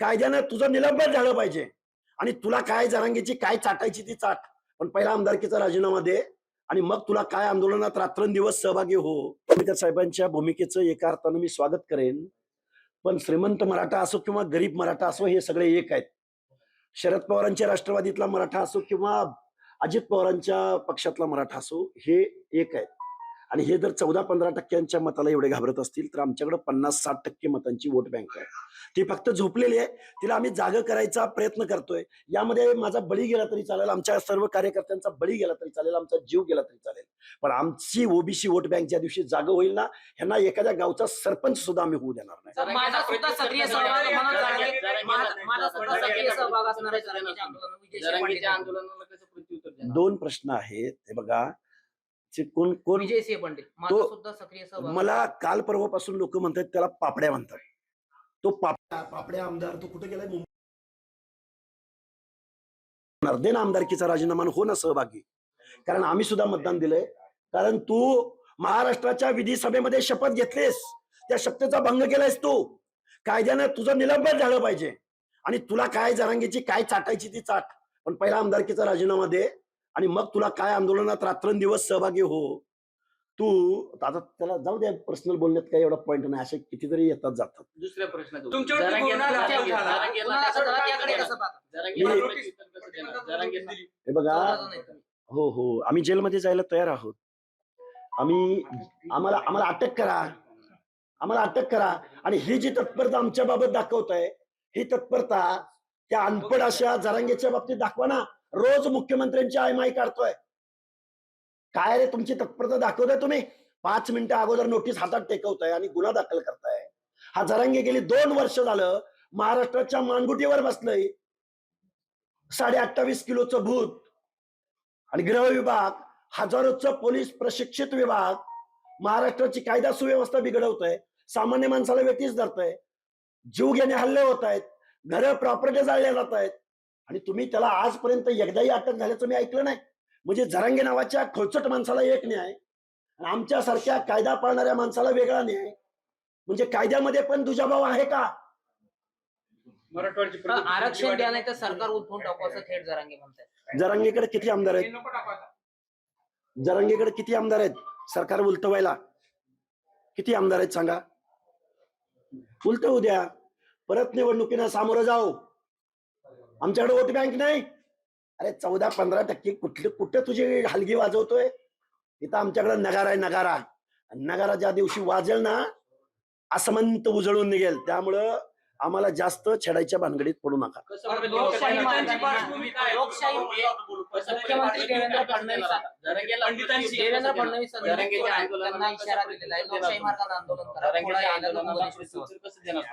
कायद्यानं तुझं निलंबन झालं पाहिजे. आणि तुला काय जरांगीची काय चाटायची ती चाट. पण पहिला आमदारकीचा राजीनामा दे आणि मग तुला काय आंदोलनात रात्रंदिवस सहभागी हो. आंबेडकर साहेबांच्या भूमिकेचं एका अर्थानं मी स्वागत करेन. पण श्रीमंत मराठा असो किंवा गरीब मराठा असो हे सगळे एक आहेत. शरद पवारांच्या राष्ट्रवादीतला मराठा असो किंवा अजित पवारांच्या पक्षातला मराठा असो हे एक आहेत. आणि हे जर चौदा पंधरा टक्क्यांच्या मताला एवढे घाबरत असतील तर आमच्याकडे पन्नास साठ टक्के मतांची वोट बँक आहे ती फक्त झोपलेली आहे तिला आम्ही जाग करायचा प्रयत्न करतोय यामध्ये माझा बळी गेला तरी चालेल आमच्या सर्व कार्यकर्त्यांचा बळी गेला तरी चालेल आमचा जीव गेला तरी चालेल पण आमची ओबीसी वोट बँक ज्या दिवशी जाग होईल ना ह्यांना एखाद्या गावचा सरपंच सुद्धा आम्ही होऊ देणार नाही माझा सुद्धा सक्रिय सहभाग असणार आहे? दोन प्रश्न आहेत हे बघा कोण कोण? विजय सिंह पंडित माझा तो- सुद्धा सक्रिय सहभाग. मला काल परवापासून लोक म्हणतात त्याला पापड्या म्हणतात. तो पापड्या पापड्या आमदार तो कुठे गेलाय? मुंबई. दे ना आमदारकीचा राजीनामा आणि हो ना सहभागी. कारण आम्ही सुद्धा मतदान दिलंय. कारण तू महाराष्ट्राच्या विधिसभेमध्ये शपथ घेतलीस. त्या शपथेचा भंग केलायस तू. कायद्यानं तुझं निलंबन झालं पाहिजे. आणि तुला काय जरांगीची काय चाटायची ती चाट. पण पहिला आमदारकीचा राजीनामा दे. आणि मग तुला काय आंदोलनात रात्रंदिवस सहभागी हो. तू आता त्याला जाऊ द्या पर्सनल बोलण्यात काही एवढा पॉईंट नाही असे कितीतरी येतात जातात. दुसऱ्या हे बघा. हो हो. आम्ही जेलमध्ये जायला तयार आहोत. आम्ही आम्हाला आम्हाला अटक करा. आम्हाला अटक करा. आणि ही जी तत्परता आमच्या बाबत दाखवत आहे ही तत्परता त्या अनपड अशा जरांगेच्या बाबतीत दाखवा ना. रोज मुख्यमंत्र्यांची आयमाई काढतोय. काय रे तुमची तत्परता दाखवताय तुम्ही? पाच मिनिटं अगोदर नोटीस हातात टेकवताय आणि गुन्हा दाखल करताय. हा जरांगे गेली दोन वर्ष झालं महाराष्ट्राच्या मानगुटीवर बसलंय. साडे अठ्ठावीस किलोचं भूत. आणि गृह विभाग हजारोचं पोलीस प्रशिक्षित विभाग महाराष्ट्राची कायदा सुव्यवस्था बिघडवतोय. सामान्य माणसाला व्यतीच धरतय. जीव घेणे हल्ले होत आहेत. घर प्रॉपर्टी जाळल्या जात आहेत. आणि तुम्ही त्याला आजपर्यंत एकदाही अटक झाल्याचं मी ऐकलं नाही. म्हणजे झरांगे नावाच्या खोचट माणसाला एक न्याय आणि आमच्यासारख्या कायदा पाळणाऱ्या माणसाला वेगळा न्याय. म्हणजे कायद्यामध्ये पण दुजाभाव आहे का? आरक्षण द्या नाही तर सरकार उठवून टाकू असं थेट जरांगे म्हणतात जरांगेकडे किती आमदार आहेत? नको टाकू आता. जरांगेकडे किती आमदार आहेत? सरकार उलटवायला किती आमदार आहेत सांगा? उलट उद्या परत निवडणुकीला सामोरं जाऊ. आमच्याकडे वोट बँक नाही. अरे चौदा पंधरा टक्के कुठले कुठे तुझी हलगी वाजवतोय? इथं आमच्याकडे नगारा आहे नगारा. आणि नगारा ज्या दिवशी वाजेल ना असमंत उजळून निघेल. त्यामुळं आम्हाला जास्त छेडायच्या भानगडीत पडू नका?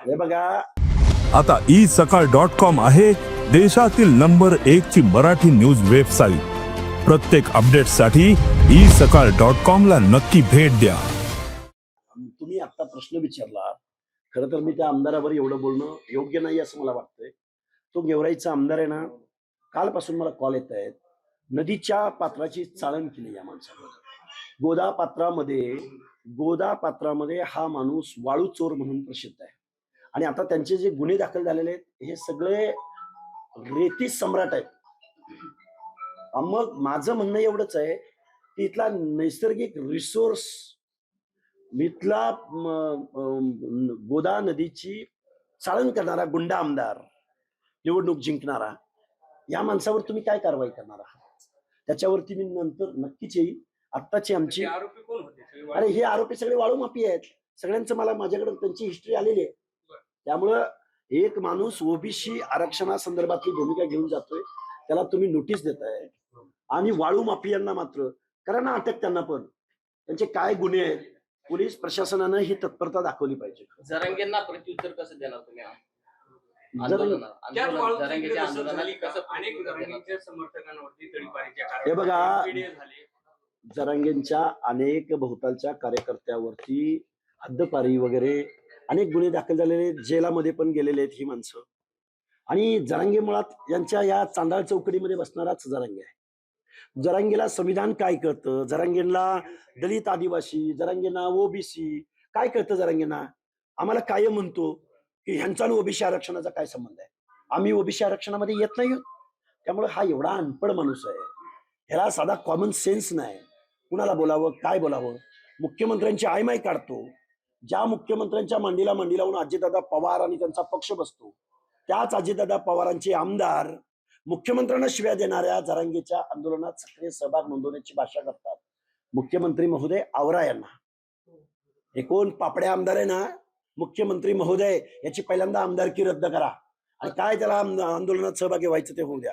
हे बघा आता ई सकाळ डॉट कॉम आहे देशातील नंबर एक ची मराठी न्यूज वेबसाईट प्रत्येक अपडेटसाठी ई सकाळ डॉट कॉम ला नक्की भेट द्या. तुम्ही आता प्रश्न विचारला खरं तर मी त्या आमदारावर एवढं बोलणं योग्य नाही असं मला वाटतंय. तो गेवराईचा आमदार आहे ना कालपासून मला कॉल येत आहेत. नदीच्या पात्राची चाळण केली या माणसावर गोदा पात्रामध्ये गोदा पात्रामध्ये हा माणूस वाळू चोर म्हणून प्रसिद्ध आहे. आणि आता त्यांचे जे गुन्हे दाखल झालेले आहेत हे सगळे रेती सम्राट आहेत. मग माझं म्हणणं एवढंच आहे की इथला नैसर्गिक रिसोर्स इथला गोदा नदीची चाळण करणारा गुंडा आमदार निवडणूक जिंकणारा या माणसावर तुम्ही काय कारवाई करणार आहात? त्याच्यावरती मी नंतर नक्कीच येईल आत्ताची आमची आरोपी कोण होते? सगळे अरे हे आरोपी सगळे वाळू माफी आहेत. सगळ्यांचं मला माझ्याकडे त्यांची हिस्ट्री आलेली आहे. त्यामुळं एक माणूस ओबीसी आरक्षणासंदर्भातली भूमिका घेऊन जातोय त्याला तुम्ही नोटीस देताय. आणि वाळू माफियांना मात्र करा ना अटक त्यांना पण. त्यांचे काय गुन्हे आहेत? पोलीस प्रशासनानं ही तत्परता दाखवली पाहिजे. जरांगेंना प्रत्युत्तर कसं देणार तुम्ही? हे बघा. जरांगेंच्या अनेक बहुतालच्या कार्यकर्त्यावरती हद्दपारी वगैरे अनेक गुन्हे दाखल झालेले आहेत. जेलामध्ये पण गेलेले आहेत ही माणसं. आणि जरांगे मुळात यांच्या या चांदाळ चौकडीमध्ये बसणाराच जरांगे आहे. जरांगेला संविधान काय कळतं? जरांगेला दलित आदिवासी जरांगेंना ओबीसी काय कळतं जरांगेंना? आम्हाला कायम म्हणतो की ह्यांचा आणि ओबीसी आरक्षणाचा काय संबंध आहे? आम्ही ओबीसी आरक्षणामध्ये येत नाही आहोत. त्यामुळे हा एवढा अनपड माणूस आहे. ह्याला साधा कॉमन सेन्स नाही. कुणाला बोलावं? काय बोलावं? मुख्यमंत्र्यांची आयमाय काढतो. ज्या मुख्यमंत्र्यांच्या मांडीला मांडी लावून अजितदादा पवार आणि त्यांचा पक्ष बसतो त्याच अजितदादा पवारांचे आमदार मुख्यमंत्र्यांना शिव्या देणाऱ्या जरांगीच्या आंदोलनात सक्रिय सहभाग नोंदवण्याची भाषा करतात. मुख्यमंत्री महोदय आवरा यांना. एकूण पापड्या आमदार आहे ना मुख्यमंत्री महोदय याची पहिल्यांदा आमदारकी रद्द करा. आणि काय त्याला आंदोलनात सहभागी व्हायचं ते होऊ द्या.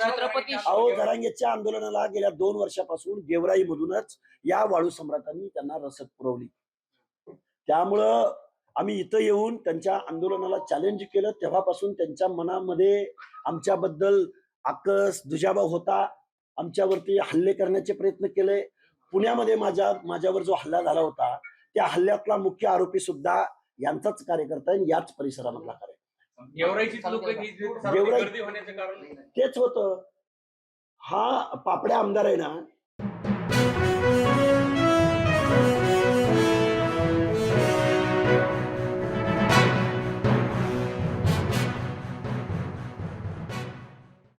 छत्रपती अहो जरांगेच्या आंदोलनाला गेल्या दोन वर्षापासून गेवराई मधूनच या वाळू सम्राटांनी त्यांना रसद पुरवली. त्यामुळं आम्ही इथं येऊन त्यांच्या आंदोलनाला चॅलेंज केलं. तेव्हापासून त्यांच्या मनामध्ये आमच्याबद्दल आकस दुजाभाव होता. आमच्यावरती हल्ले करण्याचे प्रयत्न केले. पुण्यामध्ये माझ्या माझ्यावर जो हल्ला झाला होता त्या हल्ल्यातला मुख्य आरोपी सुद्धा यांचाच कार्यकर्ता आहे याच परिसरामधला कार्यकर्ता गेवराई- तेच होतं. हा पापड्या आमदार आहे ना